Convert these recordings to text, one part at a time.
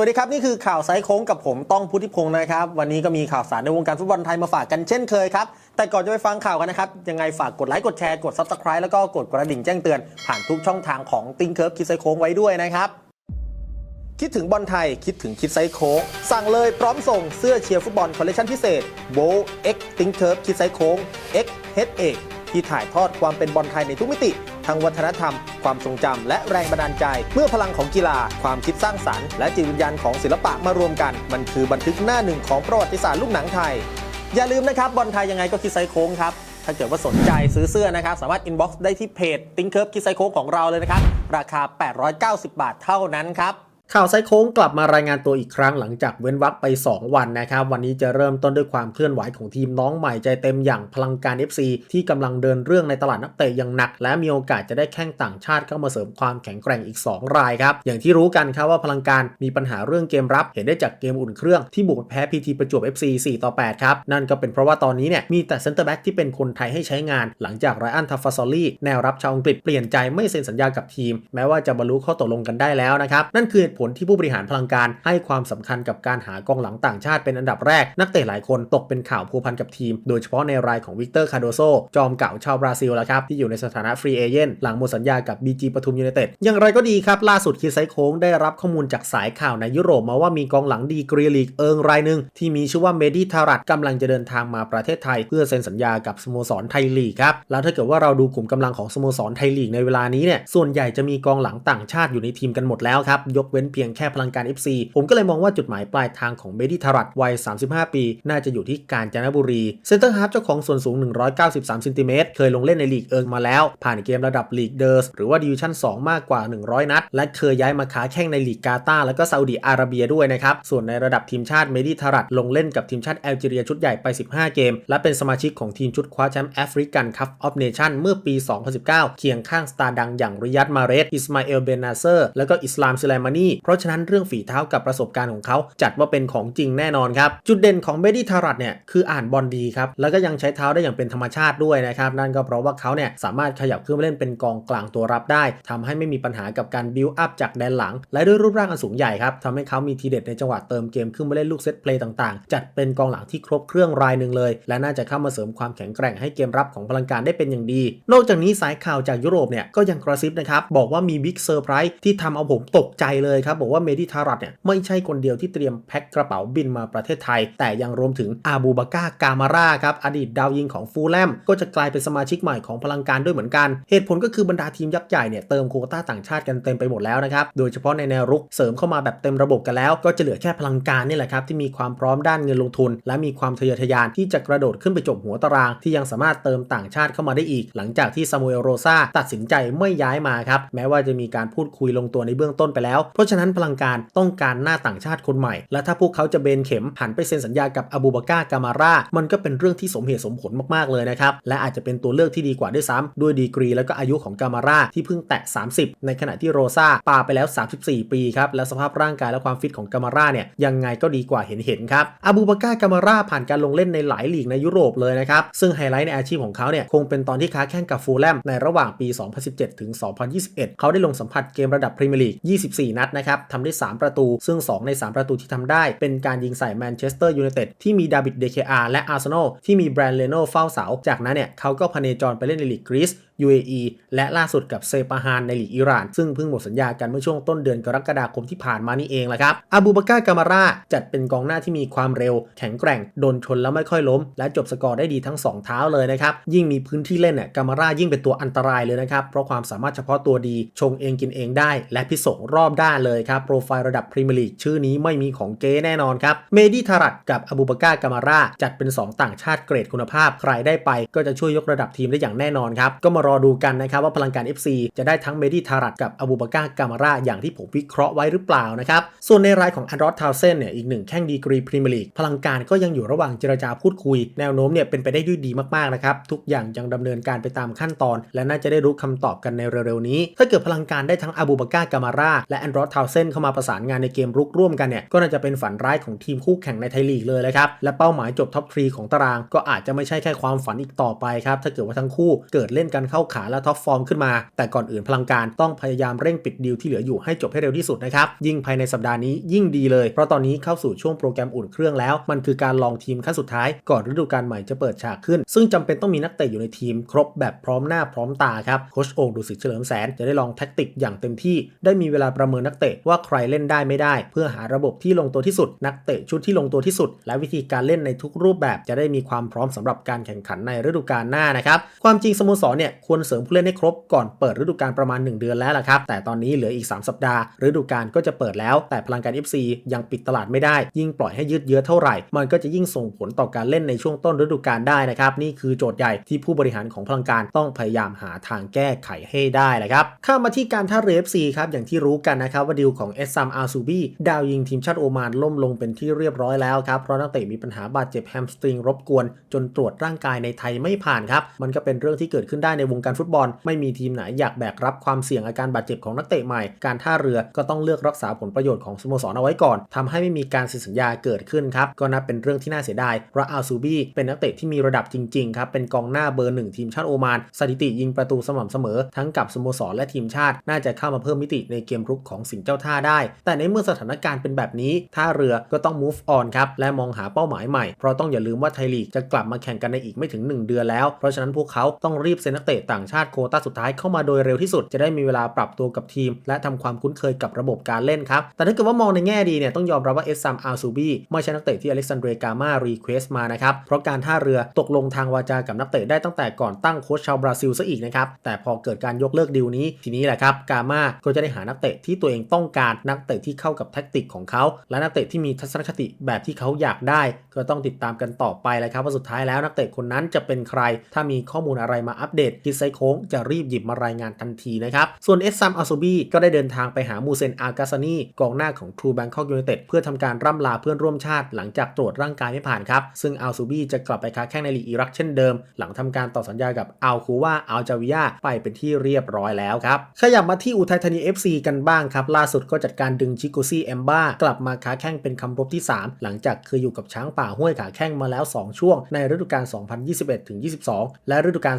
วัสดีครับ นี่คือข่าวไซส์โค้งกับผมต้องพุทธิพงศ์นะครับ วันนี้ก็มีข่าวสารในวงการฟุตบอลไทยมาฝากกันเช่นเคยครับ แต่ก่อนจะไปฟังข่าวกันนะครับ ยังไงฝากกดไลค์กดแชร์กด Subscribe แล้วก็กดกระดิ่งแจ้งเตือน ผ่านทุกช่องทางของติงเคิร์ฟคิดไซส์โค้งไว้ด้วยนะครับคิดถึงบอลไทย คิดถึงคิดไซส์โค้งสั่งเลยพร้อมส่งเสื้อเชียร์ฟุตบอลคอลเลคชันพิเศษโบเอ็กติงเคิร์ฟคิดไซส์โค้งเอ็กเฮดเอก ที่ถ่ายทอดความเป็นบอลไทยในทุกมิติ ทั้งวัฒนธรรม ความทรงจำและแรงบันดาลใจ เมื่อพลังของกีฬา ความคิดสร้างสรรค์และจิตวิญญาณของศิลปะมารวมกัน มันคือบันทึกหน้าหนึ่งของประวัติศาสตร์ลูกหนังไทย อย่าลืมนะครับบอลไทยยังไงก็คิดไซโค้งครับถ้าเกิดว่าสนใจซื้อเสื้อนะครับ สามารถอินบ็อกซ์ได้ที่เพจติงเคิร์ฟคิดไซโค้งของเราเลยนะครับราคา 890 บาทเท่านั้นครับ ข่าวไซโค้งกลับมารายงานตัวอีกครั้งหลังจากเว้นวรรคไป 2 วันนะครับ วันนี้จะเริ่มต้นด้วยความเคลื่อนไหวของทีมน้องใหม่ใจเต็มอย่างพลังการ FC ที่กำลังเดินเรื่องในตลาดนักเตะอย่างหนัก และมีโอกาสจะได้แข้งต่างชาติเข้ามาเสริมความแข็งแกร่งอีก 2 รายครับ อย่างที่รู้กันครับว่าพลังการมีปัญหาเรื่องเกมรับ เห็นได้จากเกมอุ่นเครื่องที่บุกแพ้พีทีประจวบ FC 4 ต่อ 8 ครับ นั่นก็เป็นเพราะว่าตอนนี้เนี่ยมีแต่เซนเตอร์แบ็กที่เป็นคนไทยให้ใช้งาน หลังจากไรอันทัฟฟาซอลี่แนวรับชาวอังกฤษเปลี่ยนใจไม่เซ็นสัญญากับทีม แม้ว่าจะบรรลุข้อตกลงกันได้แล้วนะครับนั่นคือผลที่ผู้บริหารพลังการให้ความสำคัญกับการหากองหลังต่างชาติเป็นอันดับแรก นักเตะหลายคนตกเป็นข่าวพัวพันกับทีม โดยเฉพาะในรายของวิกเตอร์คาโดโซจอมเก่าชาวบราซิลแล้วครับ ที่อยู่ในสถานะฟรีเอเจนต์หลังหมดสัญญากับ BG ปทุมยูไนเต็ดอย่างไรก็ดีครับ ล่าสุดคีไซโค้งได้รับข้อมูลจากสายข่าวในยุโรปมาว่ามีกองหลังดีกรีลีกเอิงรายหนึ่งที่มีชื่อว่าเมดิทารัตกำลังจะเดินทางมาประเทศไทย เพื่อเซ็นสัญญากับสโมสรไทยลีกครับแล้วถ้าเกิดว่าเราดูกลุ่มกำลังของสโมสรไทยลีกในเวลานี้เนี่ยส่วนใหญ่จะมีกองหลังต่างชาติอยู่ในทีมกันหมดแล้วครับยกเว้นเพียงแค่พลังการ FC ผมก็เลยมองว่าจุดหมายปลายทางของเมดิทารัตวัย 35 ปี น่าจะอยู่ที่กาญจนบุรีเซนเตอร์ฮาร์ฟเจ้าของส่วนสูง 193ซนติเมตรเคยลงเล่นในลีกเอิงมาแล้ว ผ่านเกมระดับลีกเดอร์สหรือว่าดิวิชั่น 2 มากกว่า 100 นัด และเคยย้ายมาค้าแข่งในลีกกาตาร์และก็ซาอุดิอาระเบียด้วยนะครับ ส่วนในระดับทีมชาติเมดิทารัตลงเล่นกับทีมชาติแอลจีเรียชุดใหญ่ไป 15 เกม และเป็นสมาชิกของทีมชุดคว้าแชมป์แอฟริกันคัพออฟเนชั่นเมื่อปี 2019 เคียงข้างสตาร์ดังอย่างริยัตมาเรสอิสมาเอลเบนนาเซอร์ แล้วก็อิสลามซิลมานีเพราะฉะนั้นเรื่องฝีเท้ากับประสบการณ์ของเขาจัดว่าเป็นของจริงแน่นอนครับ จุดเด่นของเมดิทารัตเนี่ยคืออ่านบอลดีครับแล้วก็ยังใช้เท้าได้อย่างเป็นธรรมชาติด้วยนะครับนั่นก็เพราะว่าเขาเนี่ยสามารถขยับขึ้นมาเล่นเป็นกองกลางตัวรับได้ทำให้ไม่มีปัญหากับการบิวอัพจากแดนหลัง และด้วยรูปร่างอันสูงใหญ่ครับทำให้เขามีทีเด็ดในจังหวะเติมเกมขึ้นมาเล่นลูกเซตเพลย์ต่างๆ จัดเป็นกองหลังที่ครบเครื่องรายหนึ่งเลย และน่าจะเข้ามาเสริมความแข็งแกร่งให้เกมรับของพลังการได้เป็นอย่างดี นอกจากนี้สายข่าวจากยุโรปเนี่ยก็ยังกระซิบนะครับบอกว่ามีบิ๊กเซอร์ไพรส์ที่ทำเอาผมตกใจเลยครับบอกว่าเมดิทารัตเนี่ยไม่ใช่คนเดียวที่เตรียมแพ็คกระเป๋าบินมาประเทศไทย แต่ยังรวมถึงอาบูบาก้ากามาร่าครับอดีตดาวยิงของฟูลแลมก็จะกลายเป็นสมาชิกใหม่ของพลังการด้วยเหมือนกัน เหตุผลก็คือบรรดาทีมยักษ์ใหญ่เนี่ยเติมโคต้าต่างชาติกันเต็มไปหมดแล้วนะครับโดยเฉพาะในแนวรุกเสริมเข้ามาแบบเต็มระบบกันแล้ว ก็จะเหลือแค่พลังการนี่แหละครับที่มีความพร้อมด้านเงินลงทุน และมีความทะเยอทะยานที่จะกระโดดขึ้นไปจบหัวตาราง ที่ยังสามารถเติมต่างชาติเข้ามาได้อีก หลังจากที่ซามูเอลโรซาตัดสินใจไม่ย้ายมาครับแม้ว่าจะมีการพูดคุยลงตัวในเบื้องต้นไปแล้วเพราะฉะนั้นพลังการต้องการหน้าต่างชาติคนใหม่ และถ้าพวกเขาจะเบนเข็มหันไปเซ็นสัญญากับอาบูบาก้ากามาร่ามันก็เป็นเรื่องที่สมเหตุสมผลมากๆเลยนะครับ และอาจจะเป็นตัวเลือกที่ดีกว่าด้วยซ้ำด้วยดีกรี แล้วก็อายุของกามาร่าที่เพิ่งแตะ 30 ในขณะที่โรซาปาไปแล้ว 34 ปีครับ และสภาพร่างกายและความฟิตของกามาร่าเนี่ยยังไงก็ดีกว่าเห็นๆครับอาบูบาก้ากามาร่าผ่านการลงเล่นในหลายลีกในยุโรปเลยนะครับซึ่งไฮไลท์ในอาชีพของเขาเนี่ยคงเป็นตอนที่ค้าแข่งกับฟูลแลมในระหว่างปี 2017 ถึง 2021 เขาได้ลงสัมผัสเกมระดับพรีเมียร์ลีก 24 นัดนะครับทำได้ 3 ประตู ซึ่ง 2 ใน 3 ประตูที่ทำได้ เป็นการยิงใส่แมนเชสเตอร์ยูไนเต็ดที่มีดาวิดเดเคอาร์และอาร์เซนอลที่มีแบรนด์เลโน่เฝ้าเสา จากนั้นเนี่ยเขาก็พเนจรไปเล่นในลีกกรีซ UAE และล่าสุดกับเซปาฮานในลีกอิหร่าน ซึ่งเพิ่งหมดสัญญากันเมื่อช่วงต้นเดือนกรกฎาคมที่ผ่านมานี่เองแหละครับอาบูบาก้ากามาร่าจัดเป็นกองหน้าที่มีความเร็ว แข็งแกร่งโดนชนแล้วไม่ค่อยล้ม และจบสกอร์ได้ดีทั้ง 2 เท้าเลยนะครับ ยิ่งมีพื้นที่เล่นเนี่ยกามาร่ายิ่งเป็นตัวอันตรายเลยนะครับ เพราะความสามารถเฉพาะตัวดี ชงเองกินเองได้ และพิสงรอบด้านเลยครับ โปรไฟล์ระดับพรีเมียร์ลีกชื่อนี้ไม่มีของเก๊แน่นอนครับ เมดิทารัตกับอาบูบาก้ากามาร่าจัดเป็น 2 ต่างชาติเกรดคุณภาพ ใครได้ไปก็จะช่วยยกระดับทีมได้อย่างแน่นอนครับก็มารอดูกันนะครับว่าพลังการ FC จะได้ทั้งเมดิทารัตกับอาบูบาก้ากามาร่าอย่างที่ผมวิเคราะห์ไว้หรือเปล่านะครับ ส่วนในรายของอันดรอสทาวเซนเนี่ยอีกหนึ่งแข้งดีกรีพรีเมียร์ลีกพลังการก็ยังอยู่ระหว่างเจรจาพูดคุย แนวโน้มเนี่ยเป็นไปได้ด้วยดีมากๆนะครับทุกอย่างยังดำเนินการไปตามขั้นตอน และน่าจะได้รู้คำตอบกันในเร็วๆนี้ ถ้าเกิดพลังการได้ทั้งอาบูบาก้ากามาร่าและอันดรอสทาวเซนเข้ามาประสานงานในเกมรุกร่วมกันเนี่ยก็น่าจะเป็นฝันร้ายของทีมคู่แข่งในไทยลีกเลยเลยครับและเป้าหมายจบท็อปทรีของตาราง ก็อาจจะไม่ใช่แค่ความฝันอีกต่อไปครับถ้าเกิดว่าทั้งคู่เกิดเล่นกันเข้าเข้าขาและท็อปฟอร์มขึ้นมา แต่ก่อนอื่นพลังการต้องพยายามเร่งปิดดีลที่เหลืออยู่ให้จบให้เร็วที่สุดนะครับ ยิ่งภายในสัปดาห์นี้ยิ่งดีเลย เพราะตอนนี้เข้าสู่ช่วงโปรแกรมอุ่นเครื่องแล้ว มันคือการลองทีมขั้นสุดท้ายก่อนฤดูกาลใหม่จะเปิดฉากขึ้น ซึ่งจำเป็นต้องมีนักเตะอยู่ในทีม ครบแบบพร้อมหน้าพร้อมตาครับโคชโอ่งดูสิตเฉลิมแสนจะได้ลองแท็กติกอย่างเต็มที่ ได้มีเวลาประเมินนักเตะว่าใครเล่นได้ไม่ได้ เพื่อหาระบบที่ลงตัวที่สุด นักเตะชุดที่ลงตัวที่สุด และวิธีการเล่นในทุกรูปแบบจะได้มีความพร้อมสำหรับการแข่งขันในฤดูกาลหน้านะครับความจริงสโมสรเนี่ยคควรเสริมผู้เล่นให้ครบก่อนเปิดฤดูกาลประมาณ 1 เดือนแล้วล่ะครับ แต่ตอนนี้เหลืออีก 3 สัปดาห์ ฤดูกาลก็จะเปิดแล้ว แต่พลังการ FC ยังปิดตลาดไม่ได้ ยิ่งปล่อยให้ยืดเยื้อเท่าไหร่ มันก็จะยิ่งส่งผลต่อการเล่นในช่วงต้นฤดูกาลได้นะครับ นี่คือโจทย์ใหญ่ที่ผู้บริหารของพลังการต้องพยายามหาทางแก้ไขให้ได้แหละครับ ข้ามมาที่การท่าเรือ FC ครับอย่างที่รู้กันนะครับว่าดีลของเอสซัมอาซูบีดาวยิงทีมชาติโอมานล่มลงเป็นที่เรียบร้อยแล้วครับเพราะนักเตะมีปัญหาบาดเจ็บแฮมสตริงรบกวน จนตรวจร่างกายในไทยไม่ผ่านครับมันก็เป็นเรื่องที่เกิดขึ้นได้ในวงการฟุตบอล ไม่มีทีมไหนอยากแบกรับความเสี่ยงอาการบาดเจ็บของนักเตะใหม่ การท่าเรือก็ต้องเลือกรักษาผลประโยชน์ของสโมสรเอาไว้ก่อนทำให้ไม่มีการเซ็นสัญญาเกิดขึ้นครับ ก็นับเป็นเรื่องที่น่าเสียดาย เพราะอาซูบีเป็นนักเตะที่มีระดับจริงๆครับ เป็นกองหน้าเบอร์หนึ่งทีมชาติโอมาน สถิติยิงประตูสม่ำเสมอ ทั้งกับสโมสรและทีมชาติ น่าจะเข้ามาเพิ่มมิติในเกมรุกของสิงเจ้าท่าได้ แต่ในเมื่อสถานการณ์เป็นแบบนี้ ท่าเรือก็ต้อง move on ครับ และมองหาเป้าหมายใหม่ เพราะต้องอย่าลืมว่าไทยลีกจะกลับมาแข่งกันในอีกไม่ถึง 1 เดือนแล้ว เพราะฉะนั้นพวกเขาต้องรีบเซ็นนักเตะต่างชาติโคต้าสุดท้ายเข้ามาโดยเร็วที่สุด จะได้มีเวลาปรับตัวกับทีม และทำความคุ้นเคยกับระบบการเล่นครับ แต่ถ้าเกิดว่ามองในแง่ดีเนี่ยต้องยอมรับว่าเอสซัมอาซูบีไม่ใช่นักเตะที่อเล็กซานเดรกามารีเควสมานะครับ เพราะการท่าเรือตกลงทางวาจากับนักเตะได้ตั้งแต่ก่อนตั้งโค้ชชาวบราซิลซะอีกนะครับ แต่พอเกิดการยกเลิกดีลนี้ ทีนี้แหละครับ กามาก็จะได้หานักเตะที่ตัวเองต้องการ นักเตะที่เข้ากับแท็กติกของเขา และนักเตะที่มีทัศนคติแบบที่เขาอยากได้ ก็ต้องติดตามกันต่อไปเลยครับว่าสุดท้ายแล้วนักเตะคนนั้นจะเป็นใคร ถ้ามีข้อมูลอะไรมาอัปเดตคิดไซโค้งจะรีบหยิบมารายงานทันทีนะครับ ส่วนเอสซัมอาซูบีก็ได้เดินทางไปหามูเซนอากาซานีกองหน้าของทรูแบงคอกยูไนเต็ดเพื่อทำการร่ำลาเพื่อนร่วมชาติหลังจากตรวจร่างกายไม่ผ่านครับ ซึ่งอาซูบีจะกลับไปค้าแข้งในลีกอิรักเช่นเดิม หลังทำการต่อสัญญากับอัลคูวาอัลจาวิยาไปเป็นที่เรียบร้อยแล้วครับขยับมาที่อุทัยธานี FC กันบ้างครับล่าสุดก็จัดการดึงชิโกซี่เอมบ้ากลับมาค้าแข้งเป็นคำรบที่ 3 หลังจากเคยอยู่กับช้างป่าห้วยขาแข้งมาแล้ว 2 ช่วง ในฤดูกาล 2021-22 และฤดูกาล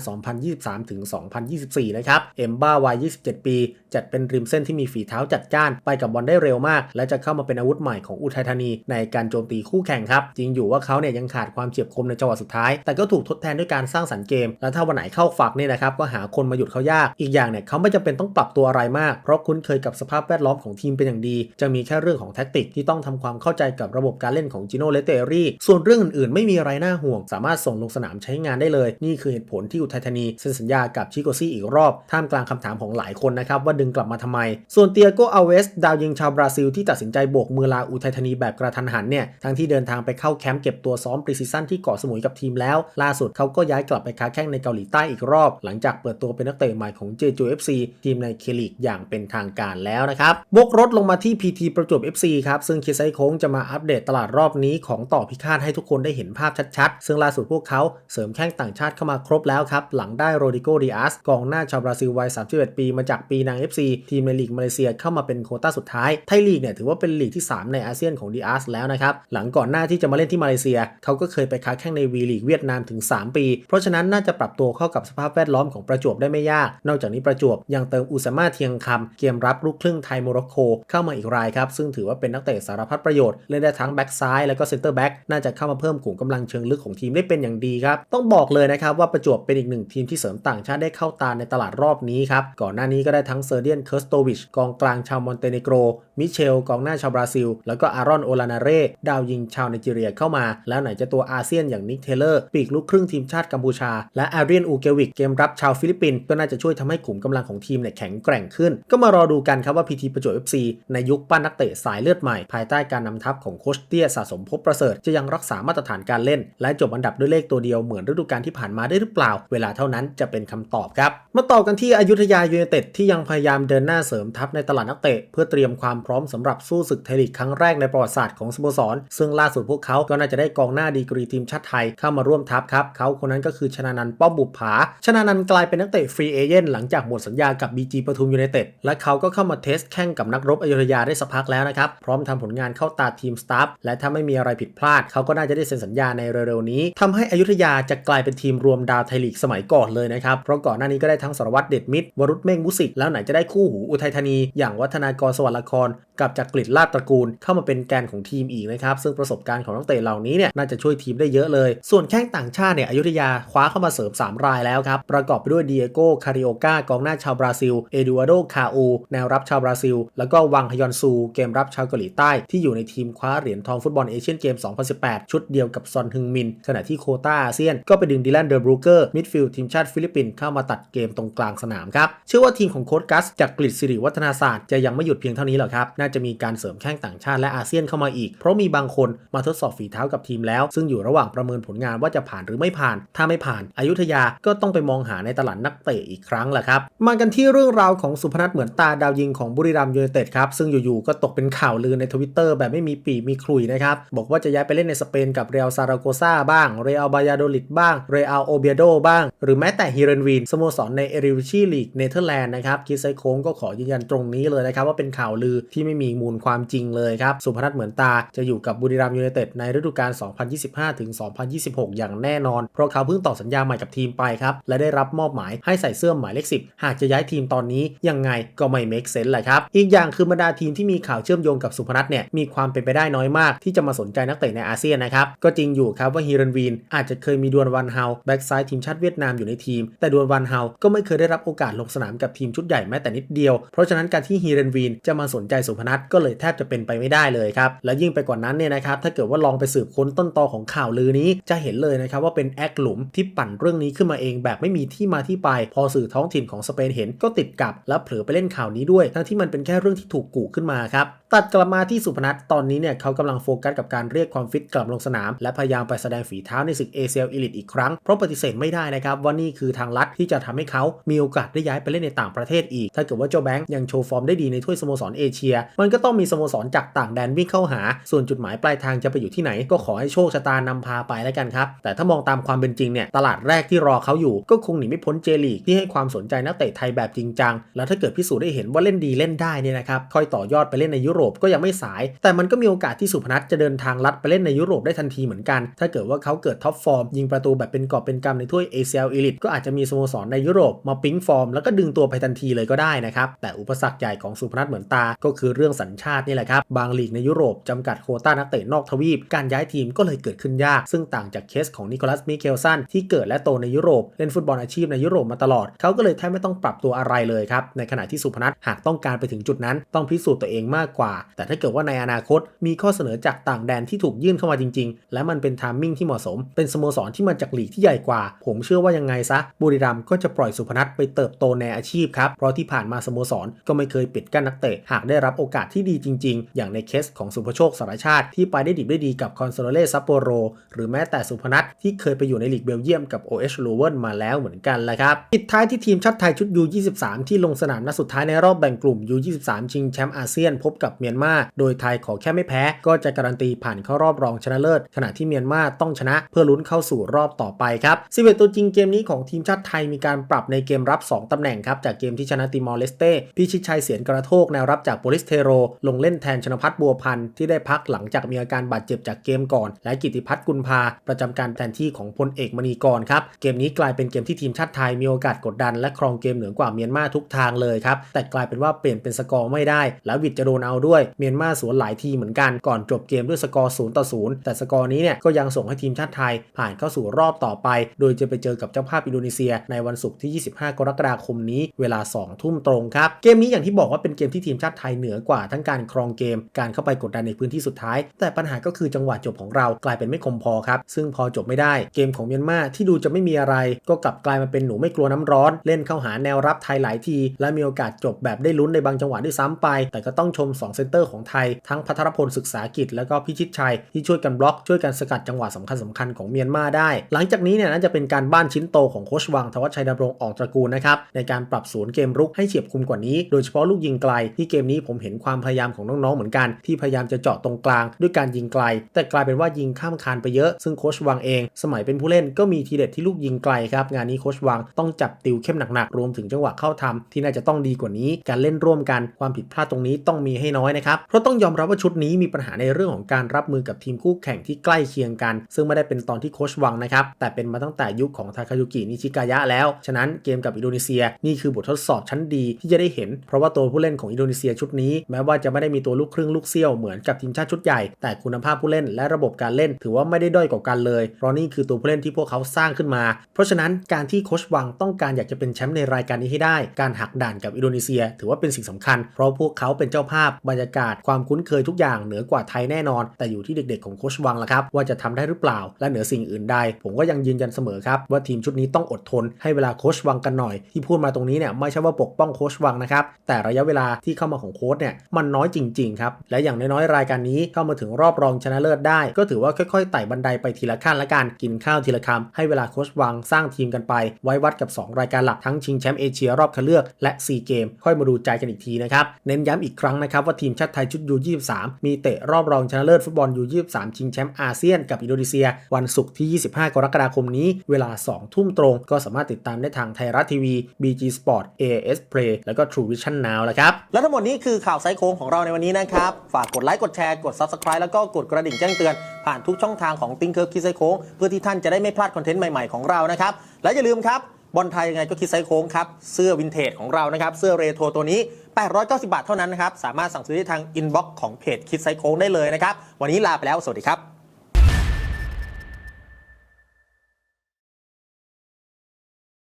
2023 ถึง 2024 นะครับ เอมบ้าวัย 27 ปีจัดเป็นริมเส้นที่มีฝีเท้าจัดจ้าน ไปกับบอลได้เร็วมาก และจะเข้ามาเป็นอาวุธใหม่ของอุทัยธานีในการโจมตีคู่แข่งครับ จริงอยู่ว่าเขาเนี่ยยังขาดความเฉียบคมในจังหวะสุดท้าย แต่ก็ถูกทดแทนด้วยการสร้างสรรค์เกม และถ้าวันไหนเข้าฝักเนี่ยนะครับก็หาคนมาหยุดเขายาก อีกอย่างเนี่ยเขาไม่จำเป็นต้องปรับตัวอะไรมาก เพราะคุ้นเคยกับสภาพแวดล้อมของทีมเป็นอย่างดี จะมีแค่เรื่องของแท็กติกที่ต้องทำความเข้าใจกับระบบการเล่นของจิโนเลเตอรี่ ส่วนเรื่องอื่นๆ ไม่มีอะไรน่าห่วง สามารถส่งลงสนามใช้งานได้เลย นี่คือเหตุผลที่อุทัยธานีเซ็นสัญญากับชิโกซี่อีกรอบท่ามกลางคำถามของหลายคนนะครับว่าดึงกลับมาทำไม ส่วนเตียโกอาเวส ดาวยิงชาวบราซิลที่ตัดสินใจโบกมือลาอุทัยธานีแบบกระทันหันเนี่ย ทั้งที่เดินทางไปเข้าแคมป์เก็บตัวซ้อมปรีซีซั่นที่เกาะสมุยกับทีมแล้ว ล่าสุดเขาก็ย้ายกลับไปค้าแข้งในเกาหลีใต้อีกรอบ หลังจากเปิดตัวเป็นนักเตะใหม่ของเจจูเอฟซีทีมในเคลีกอย่างเป็นทางการแล้วนะครับบกรถลงมาที่ PT ประจวบ FC ครับซึ่งคิดไซโค้งจะมาอัปเดตตลาดรอบนี้ของต่อพิฆาตให้ทุกคนได้เห็นภาพชัดๆ ซึ่งล่าสุดพวกเขาเสริมแข้งต่างชาติเข้ามาครบแล้วครับ หลังได้โรดิโกดิอาสกองหน้าชาวบราซิลวัย 31 ปีมาจากปีนาง FC ทีมในลีกมาเลเซียเข้ามาเป็นโคต้าสุดท้าย ไทยลีกเนี่ยถือว่าเป็นลีกที่ 3 ในอาเซียนของดิอาร์สแล้วนะครับ หลังก่อนหน้าที่จะมาเล่นที่มาเลเซีย เขาก็เคยไปค้าแข้งในวีลีกเวียดนามถึง 3 ปี เพราะฉะนั้นน่าจะปรับตัวเข้ากับสภาพแวดล้อมของประจวบได้ไม่ยาก นอกจากนี้ประจวบยังเติมอุซามาเทียงคำเกมรับลูกครึ่งไทยโมร็อกโกเข้ามาอีกรายครับซึ่งถือว่าเป็นนักเตะสารพัดประโยชน์เล่นได้ทั้งแบ็กซ้ายแล้วก็เซนเตอร์แบ็กน่าจะเข้ามาเพิ่มกลุ่มกำลังเชิงลึกของทีมได้เป็นอย่างดีครับต้องบอกเลยนะครับว่าประจวบเป็นอีกหนึ่งทีมที่เสริมต่างชาติได้เข้าตาในตลาดรอบนี้ครับก่อนหน้านี้ก็ได้ทั้งเซอร์เดียนเคิร์สโตวิชกองกลางชาวมอนเตเนโกร มิเชล กองหน้าชาวบราซิล แล้วก็อารอนโอลานาเร่ดาวยิงชาวไนจีเรียเข้ามา แล้วไหนจะตัวอาเซียนอย่างนิกเทเลอร์ ปีกลูกครึ่งทีมชาติกัมพูชา และอาเรียนอูเกวิกเกมรับชาวฟิลิปปินส์ก็น่าจะช่วยทำให้ขุมกำลังของทีมเนี่ยแข็งแกร่งขึ้น ก็มารอดูกันครับว่าพีทีประจวบ FC ในยุคปั้นนักเตะสายเลือดใหม่ ภายใต้การนำทัพของโคชเตี้ยสะสมภพประเสริฐจะยังรักษามาตรฐานการเล่น และจบอันดับด้วยเลขตัวเดียวเหมือนฤดูกาลที่ผ่านมาได้หรือเปล่า เวลาเท่านั้นจะเป็นคำตอบครับมาต่อกันที่อยุธยายูไนเต็ดที่ยังพยายยามเดินหน้าเสริมทัพในตลาดนักเตะ เพื่อเตรียมความพร้อมสำหรับสู้ศึกไทยลีกครั้งแรกในประวัติศาสตร์ของสโมสร ซึ่งล่าสุดพวกเขาก็น่าจะได้กองหน้าดีกรีทีมชาติไทยเข้ามาร่วมทัพครับ เขาคนนั้นก็คือชนานันท์ป้อมบุปผา ชนานันท์กลายเป็นนักเตะฟรีเอเจนต์หลังจากหมดสัญญากับบีจีปทุมยูไนเต็ด และเขาก็เข้ามาเทสแข่งกับนักรบอยุธยาได้สักพักแล้วนะครับ พร้อมทำผลงานเข้าตาทีมสตาฟ และถ้าไม่มีอะไรผิดพลาด เขาก็น่าจะได้เซ็นสัญญาในเร็วๆนี้ทำให้อยุธยาจะกลายเป็นทีมรวมดาวไทยลีกสมัยก่อนเลยนะครับ เพราะก่อนหน้านี้ก็ได้ทั้งสารวัตรเด็ดมิตรวรุษเมงมุสิกแล้วไหนจะได้คู่หูอุทัยธานี อย่างวัฒนากรสวัสดิ์ละคร กับจักริดลาดตระกูลเข้ามาเป็นแกนของทีมอีกนะครับซึ่งประสบการณ์ของนักเตะเหล่านี้เนี่ยน่าจะช่วยทีมได้เยอะเลย ส่วนแข้งต่างชาติเนี่ยอยุธยาคว้าเข้ามาเสริม 3 รายแล้วครับ ประกอบไปด้วยเดียโก้คาริโอกากองหน้าชาวบราซิล เอดูอาโดคาอูแนวรับชาวบราซิล แล้วก็วังฮยอนซู เกมรับชาวเกาหลีใต้ที่อยู่ในทีมคว้าเหรียญทองฟุตบอลเอเชียนเกม 2018 ชุดเดียวกับซอนฮึงมิน ขณะที่โคต้าอาเซียน ก็ไปดึงดิแลนเดอร์บรูเกอร์มิดฟิลด์ทีมชาติฟิลิปปินส์เข้ามาตัดเกมตรงกลางสนามครับเชื่อว่าทีมของโค้ชกัสจากกฤษสิริวัฒนาศาสตร์จะยังไม่หยุดเพียงเท่านี้หรอกครับน่าจะมีการเสริมแข้งต่างชาติและอาเซียนเข้ามาอีก เพราะมีบางคนมาทดสอบฝีเท้ากับทีมแล้ว ซึ่งอยู่ระหว่างประเมินผลงานว่าจะผ่านหรือไม่ผ่าน ถ้าไม่ผ่านอายุธยาก็ต้องไปมองหาในตลาดนักเตะอีกครั้งแหละครับมากันที่เรื่องราวของสุพนัทเหมือนตาดาวยิงของบุรีรัมย์ยูไนเต็ดครับซึ่งอยู่ๆก็ตกเป็นข่าวลือในทวิตเตอร์แบบไม่มีปีมีคลุยนะครับบอกว่าจะย้ายไปเล่นในสเปนกับเรอัลซาราโกซาบ้างเรอัลบายาโดลิดบ้างเรอัลโอเบียโดบ้าง หรือแม้แต่ฮิเรนวีนสโมสรในเอริวิชีลีกเนเธอร์แลนด์นะครับคิดไซโค้งก็ขอยืนยันตรงนี้เลยนะครับว่าเป็นข่าวลือที่ไม่มีมูลความจริงเลยครับ สุพนัทเหมือนตาจะอยู่กับบุรีรัมย์ยูไนเต็ดในฤดูกาล 2025 ถึง 2026 อย่างแน่นอน เพราะเขาเพิ่งต่อสัญญาใหม่กับทีมไปครับ และได้รับมอบหมายให้ใส่เสื้อหมายเลข 10 หากจะย้ายทีมตอนนี้ยังไงก็ไม่ make sense แหละครับ อีกอย่างคือบรรดาทีมที่มีข่าวเชื่อมโยงกับสุพนัทเนี่ยมีความเป็นไปได้น้อยมาก ที่จะมาสนใจนักเตะในอาเซียนนะครับก็จริงอยู่ครับว่าฮีรันวีนอาจจะเคยมีดวนวันเฮาแบ็กซ้ายทีมชาติเวียดนามอยู่ในทีม แต่ดวนวันเฮาก็ไม่เคยได้รับโอกาสลงสนามกับทีมชุดใหญ่แม้แต่นิดเดียว เพราะฉะนั้นการที่ฮีรันวีนจะมาสนใจสุพนัทก็เลยแทบจะเป็นไปไม่ได้เลยครับ และยิ่งไปกว่านั้นเนี่ยนะครับถ้าเกิดว่าลองไปสืบค้นต้นตอของข่าวลือนี้ จะเห็นเลยนะครับว่าเป็นแอคหลุมที่ปั่นเรื่องนี้ขึ้นมาเองแบบไม่มีที่มาที่ไป พอสื่อท้องถิ่นของสเปนเห็นก็ติดกับและเผลอไปเล่นข่าวนี้ด้วย ทั้งที่มันเป็นแค่เรื่องที่ถูกกุขึ้นมาครับตัดกลับมาที่สุพนัทตอนนี้เนี่ยเขากำลังโฟกัสกับการเรียกความฟิตกลับลงสนาม และพยายามไปแสดงฝีเท้าในศึกเอเชียอีลิตอีกครั้ง เพราะปฏิเสธไม่ได้นะครับว่านี่คือทางลัดที่จะทำให้เขามีโอกาสได้ย้ายไปเล่นในต่างประเทศอีก ถ้าเกิดว่าเจ้าแบงค์ยังโชว์ฟอร์มได้ดีในถ้วยสโมสรเอเชียมันก็ต้องมีสโมสรจากต่างแดนวิ่งเข้าหา ส่วนจุดหมายปลายทางจะไปอยู่ที่ไหน ก็ขอให้โชคชะตานำพาไปแล้วกันครับ แต่ถ้ามองตามความเป็นจริงเนี่ย ตลาดแรกที่รอเขาอยู่ ก็คงหนีไม่พ้นเจลีกที่ให้ความสนใจนักเตะไทยแบบจริงจัง แล้วถ้าเกิดพิสูจน์ได้เห็นว่าเล่นดีเล่นได้เนี่ยนะครับ ค่อยต่อยอดไปเล่นในยุโรปก็ยังไม่สาย แต่มันก็มีโอกาสที่สุพนัทจะเดินทางลัดไปเล่นในยุโรปได้ทันทีเหมือนกัน ถ้าเกิดว่าเขาเกิดท็อปฟอร์มยิงประตูแบบเป็นกอบเป็นกำในถ้วยเอเชียอีลิตก็อาจจะมีสโมสรในยุโรปมาปิ๊งฟอร์มแล้วก็ดึงตัวไปทันทีเลยก็ได้นะครับแต่อุปสรรคใหญ่ของสุพนัทเหมือนตาก็คือเรื่องสัญชาตินี่แหละครับ บางลีกในยุโรปจำกัดโควต้านักเตะนอกทวีป การย้ายทีมก็เลยเกิดขึ้นยาก ซึ่งต่างจากเคสของนิโคลัสมิเคลสันที่เกิดและโตในยุโรป เล่นฟุตบอลอาชีพในยุโรปมาตลอด เขาก็เลยแทบไม่ต้องปรับตัวอะไรเลยครับ ในขณะที่สุพนัทหากต้องการไปถึงจุดนั้น ต้องพิสูจน์ตัวเองมากกว่า แต่ถ้าเกิดว่าในอนาคตมีข้อเสนอจากต่างแดนที่ถูกยื่นเข้ามาจริง ๆ และมันเป็นทามมิ่งที่เหมาะสม เป็นสโมสรที่มาจากลีกที่ใหญ่กว่า ผมเชื่อว่ายังไงซะบุรีรัมย์ก็จะปล่อยสุพนัทไปเติบโตในอาชีพครับเพราะที่ผ่านมาสโมสรก็ไม่เคยปิดกั้นนักเตะหากได้รับโอกาสที่ดีจริง ๆ อย่างในเคสของสุภโชคสารชาติที่ไปได้ดิบได้ดีกับคอนโซโลเลซัปโปโรหรือแม้แต่สุพนัทที่เคยไปอยู่ในลีกเบลเยียมกับ OH l o w e n มาแล้วเหมือนกันแหละครับปิดท้ายที่ทีมชาติไทยชุด U23 ที่ลงสนามนัดสุดท้ายในรอบแบ่งกลุ่ม U23 ชิงแชมป์อาเซียนพบกับเมียนมาโดยไทยขอแค่ไม่แพ้ ก็จะการันตีผ่านเข้ารอบรองชนะเลิศ ขณะที่เมียนมาต้องชนะเพื่อลุ้นเข้าสู่รอบต่อไปครับ11ตัวจริงเกมนี้ของทีมชาติไทยมีการปรับในเกมรับ 2 ตำแหน่งครับจากเกมที่ชนะติมอร์เลสเต้พิชิตชัยเสียนกระโทกแนวรับจากโปลิสเทโร ลงเล่นแทนชนพัฒน์บัวพันธ์ที่ได้พักหลังจากมีอาการบาดเจ็บจากเกมก่อน และกิติพัฒน์กุลพาประจำการแทนที่ของพลเอกมณีกรครับ เกมนี้กลายเป็นเกมที่ทีมชาติไทยมีโอกาสกดดัน และครองเกมเหนือกว่าเมียนมาทุกทางเลยครับ แต่กลายเป็นว่าเปลี่ยนเป็นสกอร์ไม่ได้ แล้ววิดจะโดนเอาด้วย เมียนมาสวนหลายทีเหมือนกัน ก่อนจบเกมด้วยสกอร์0ต่อ0แต่สกอร์นี้เนี่ยก็ยังส่งให้ทีมชาติไทย ผ่านเข้าสู่รอบต่อไป โดยจะไปเจอกับเจ้าภาพอินโดนีเซีย ในวันศุกร์ที่ 25 กรกฎาคมนี้ เวลา 2 ทุ่มตรงครับ เกมนี้อย่างที่บอกว่าเป็นเกมที่ทีมชาติไทยเหนือกกว่าทั้งการครองเกม การเข้าไปกดดันในพื้นที่สุดท้าย แต่ปัญหาก็คือจังหวะจบของเรากลายเป็นไม่คมพอครับ ซึ่งพอจบไม่ได้เกมของเมียนมาที่ดูจะไม่มีอะไร ก็กลับกลายมาเป็นหนูไม่กลัวน้ำร้อน เล่นเข้าหาแนวรับไทยหลายที และมีโอกาสจบแบบได้ลุ้นในบางจังหวะด้วยซ้ำไป แต่ก็ต้องชม2เซนเตอร์ของไทยทั้งพัทรพลศึกษากิจแล้วก็พิชิตชัยที่ช่วยกันบล็อกช่วยกันสกัดจังหวะสำคัญสำคัญๆของเมียนมาได้ หลังจากนี้เนี่ยน่าจะเป็นการบ้านชิ้นโตของโคชวังทวัชชัยดำรงออกตระกูลนะครับในการปรับศูนย์เกมรุกให้เฉียบคมกว่านี้ โดยเฉพาะลูกยิงไกลที่เกมนี้ผมเห็นความพยายามของน้องๆเหมือนกัน ที่พยายามจะเจาะตรงกลางด้วยการยิงไกล แต่กลายเป็นว่ายิงข้ามคานไปเยอะ ซึ่งโคชวังเอง สมัยเป็นผู้เล่นก็มีทีเด็ดที่ลูกยิงไกลครับงานนี้โคชวังต้องจับติวเข้มหนักๆรวมถึงจังหวะเข้าทำที่น่าจะต้องดีกว่านี้ การเล่นร่วมกันความผิดพลาดตรงนี้ต้องมีให้น้อยนะครับเพราะต้องยอมรับว่าชุดนี้มีปัญหาในเรื่องของการรับมือกับทีมคู่แข่งที่ใกล้เคียงกัน ซึ่งไม่ได้เป็นตอนที่โคชวังนะครับแต่เป็นมาตั้งแต่ยุคของทาคายุกินิชิกายะแล้ว ฉะนั้นเกมกับอินโดนีเซียนี่คือบททดสอบชั้นดีที่จะได้เห็น เพราะว่าตัวผู้เล่นของอินโดนีเซียชุดนี้แม้ว่าจะไม่ได้มีตัวลูกครึ่งลูกเซี่ยวเหมือนกับทีมชาติชุดใหญ่ แต่คุณภาพผู้เล่นและระบบการเล่น ถือว่าไม่ได้ด้อยกว่ากันเลย เพราะนี่คือตัวผู้เล่นที่พวกเขาสร้างขึ้นมา เพราะฉะนั้นการที่โคชวังต้องการอยากจะเป็นแชมป์ในรายการนี้ให้ได้ การหักด่านกับอินโดนีเซีย ถือว่าเป็นสิ่งสำคัญ เพราะพวกเขาเป็นเจ้าภาพบรรยากาศความคุ้นเคยทุกอย่างเหนือกว่าไทยแน่นอน แต่อยู่ที่เด็กๆของโคชวังละครับว่าจะทำได้หรือเปล่า และเหนือสิ่งอื่นใด ผมก็ยังยืนยันเสมอครับว่าทีมชุดนี้ต้องอดทนให้เวลาโคชวังกันหน่อย ที่พูดมาตรงนี้เนี่ยไม่ใช่ว่าปกป้องโคชวังนะครับแต่ระยะเวลาที่เข้ามาของโค้ชเนี่ยมันน้อยจริง ๆ ครับ และอย่างน้อยๆ รายการนี้เข้ามาถึงรอบรองชนะเลิศได้ ก็ถือว่าค่อยๆไต่บันไดไปทีละขั้นละกันกินข้าวทีละคำให้เวลาโคชวังสร้างทีมกันไป ไว้วัดกับ 2 รายการหลักทั้งชิงแชมป์เอเชียรอบคัดเลือกและซีเกมค่อยมาดูใจกันอีกทีนะครับเน้นย้ำอีกครั้งนะครับว่าทีมชาติไทยชุดยู23มีเตะรอบรองชนะเลิศฟุตบอลยู23ชิงแชมป์อาเซียนกับอินโดนีเซีย วันศุกร์ที่ 25 กรกฎาคมนี้ เวลา 2 ทุ่มตรง ก็สามารถติดตามได้ทางไทยรัฐทีวี BG Sport AS Play แล้วก็ True Vision Now แล้วครับ และทั้งหมดนี้คือข่าวไซโค้งของเราในวันนี้นะครับ ฝากกดไลค์กดแชร์กด Subscribe แล้วก็กดกระดิ่งแจ้งเตือน ผ่านทุกช่องทางของติ้งเคิร์คิดไซโค้งเพื่อที่ท่านจะได้ไม่พลาดคอนเทนต์ใหม่ๆของเรานะครับและอย่าลืมครับบอลไทยยังไงก็คิดไซโค้งครับเสื้อวินเทจของเรานะครับเสื้อเรโทรตัวนี้ 890 บาทเท่านั้นนะครับสามารถสั่งซื้อได้ทางอินบ็อกซ์ของเพจคิดไซโค้งได้เลยนะครับวันนี้ลาไปแล้วสวัสดีครับ